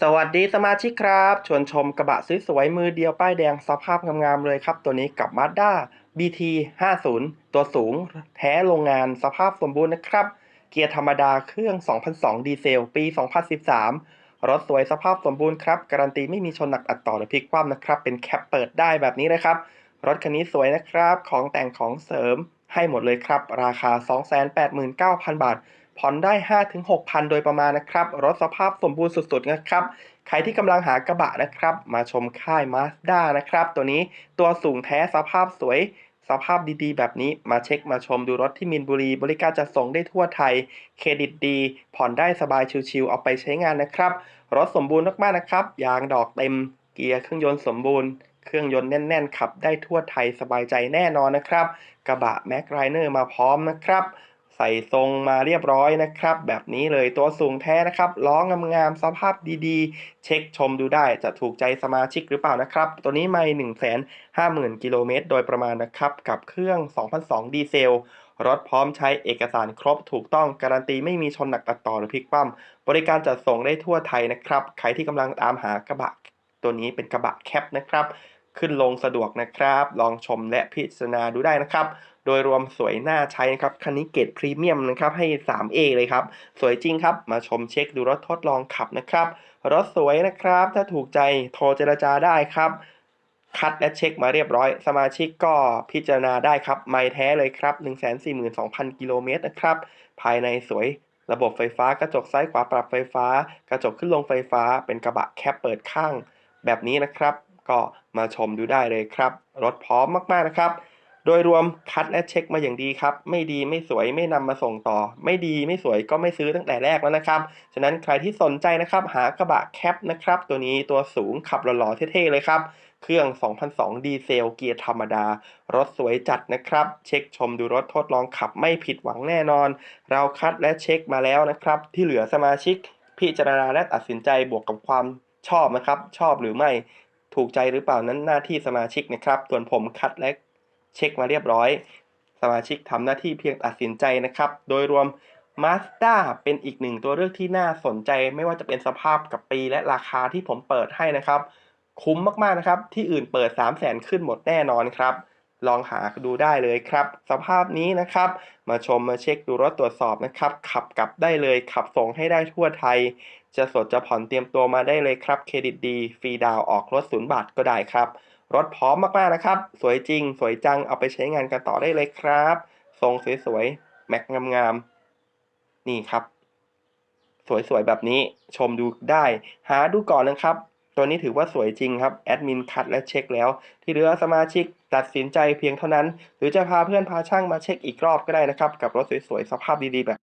สวัสดีสมาชิกครับ ชวนชมกระบะสวยๆมือเดียวป้ายแดงสภาพงามๆเลยครับ ตัวนี้กับ Mazda BT 50ตัวสูงแท้โรงงานสภาพสมบูรณ์นะครับ เกียร์ธรรมดาเครื่อง 2002 ดีเซล ปี 2013 รถสวยสภาพสมบูรณ์ครับ การันตีไม่มีชนหนักอัดต่อหรือพลิกคว่ำนะครับ เป็นแคปเปิดได้แบบนี้นะครับ รถคันนี้สวยนะครับ ของแต่งของเสริมให้หมดเลยครับ ราคา 289,000 บาท ผ่อนได้ 5-6,000โดยประมาณนะครับ รถสภาพสมบูรณ์สุดๆนะครับ ใครที่กำลังหากระบะนะครับ มาชมค่าย Mazda นะครับ ตัวนี้ตัวสูงแท้สภาพสวยสภาพดีๆ แบบนี้มาเช็คมาชมดูรถที่มินบุรี บริการจัดส่งได้ทั่วไทย เครดิตดี ผ่อนได้สบายชิวๆเอาไปใช้งานนะครับ รถสมบูรณ์มากๆนะครับ ยางดอกเต็ม เกียร์เครื่องยนต์สมบูรณ์ เครื่องยนต์แน่นๆขับได้ทั่วไทยสบายใจแน่นอนนะครับ กระบะแม็กไรเนอร์มาพร้อมนะครับ ใส่ทรงมาเรียบร้อยนะครับ แบบนี้เลยตัวสูงแท้นะครับล้องามๆสภาพดีๆ เช็คชมดูได้จะถูกใจสมาชิกหรือเปล่านะครับ ตัวนี้ไม่1 5 0 0 0 0กิโลเมตรโดยประมาณนะครับ กับเครื่อง 2002 ดีเซล รถพร้อมใช้เอกสารครบถูกต้องการันตีไม่มีชนหนักตัดต่อหรือพลิกคว่ำบริการจัดส่งได้ทั่วไทยนะครับ ใครที่กำลังตามหากระบะตัวนี้เป็นกระบะแคปนะครับ ขึ้นลงสะดวกนะครับ ลองชมและพิจารณาดูได้นะครับ โดยรวมสวยน่าใช้นะครับคันนี้เกรดพรีเมียมนะครับให้ 3A เลยครับ สวยจริงครับ มาชมเช็คดูรถทดลองขับนะครับ รถสวยนะครับ ถ้าถูกใจโทรเจรจาได้ครับ คัดและเช็คมาเรียบร้อย สมาชิกก็พิจารณาได้ครับ ไม่แท้เลยครับ 142,000 กิโลเมตรนะครับ ภายในสวยระบบไฟฟ้ากระจกซ้ายขวาปรับไฟฟ้า กระจกขึ้นลงไฟฟ้า เป็นกระบะแคปเปิดข้าง แบบนี้นะครับ ก็มาชมดูได้เลยครับ รถพร้อมมากๆนะครับ โดยรวมคัดและเช็คมาอย่างดีครับ ไม่ดีไม่สวยไม่นำมาส่งต่อ ไม่ดีไม่สวยก็ไม่ซื้อตั้งแต่แรกแล้วนะครับ ฉะนั้นใครที่สนใจนะครับหากระบะแคปนะครับ ตัวนี้ตัวสูงขับหล่อๆเท่ๆเลยครับเครื่อง 2002 ดีเซล เกียร์ธรรมดา รถสวยจัดนะครับ เช็คชมดูรถทดลองขับไม่ผิดหวังแน่นอน เราคัดและเช็คมาแล้วนะครับ ที่เหลือสมาชิก พิจารณาและตัดสินใจบวกกับความชอบนะครับ ชอบหรือไม่ ถูกใจหรือเปล่านั้นหน้าที่สมาชิกนะครับ ส่วนผมคัดและเช็คมาเรียบร้อย สมาชิกทำหน้าที่เพียงตัดสินใจนะครับ โดยรวม Mazda เป็นอีกหนึ่งตัวเลือกที่น่าสนใจ ไม่ว่าจะเป็นสภาพกับปีและราคาที่ผมเปิดให้นะครับ คุ้มมากๆนะครับ ที่อื่นเปิด 3 0 0แสนขึ้นหมดแน่นอนครับ ลองหาดูได้เลยครับ สภาพนี้นะครับ มาชมมาเช็คดูรถตรวจสอบนะครับ ขับกลับได้เลยขับส่งให้ได้ทั่วไทย จะสดจะผ่อนเตรียมตัวมาได้เลยครับ เครดิตดีฟรีดาวออกรถศูนย์บาทก็ได้ครับ รถพร้อมมากๆนะครับ สวยจริง สวยจังเอาไปใช้งานกันต่อได้เลยครับทรงสวยๆ แม็กงามๆ นี่ครับ สวยๆ แบบนี้ชมดูได้ หาดูก่อนนะครับ ตัวนี้ถือว่าสวยจริงครับแอดมินคัดและเช็คแล้ว ที่เหลือสมาชิกตัดสินใจเพียงเท่านั้น หรือจะพาเพื่อนพาช่างมาเช็คอีกรอบก็ได้นะครับ กับรถสวยๆ สภาพดีๆแบบ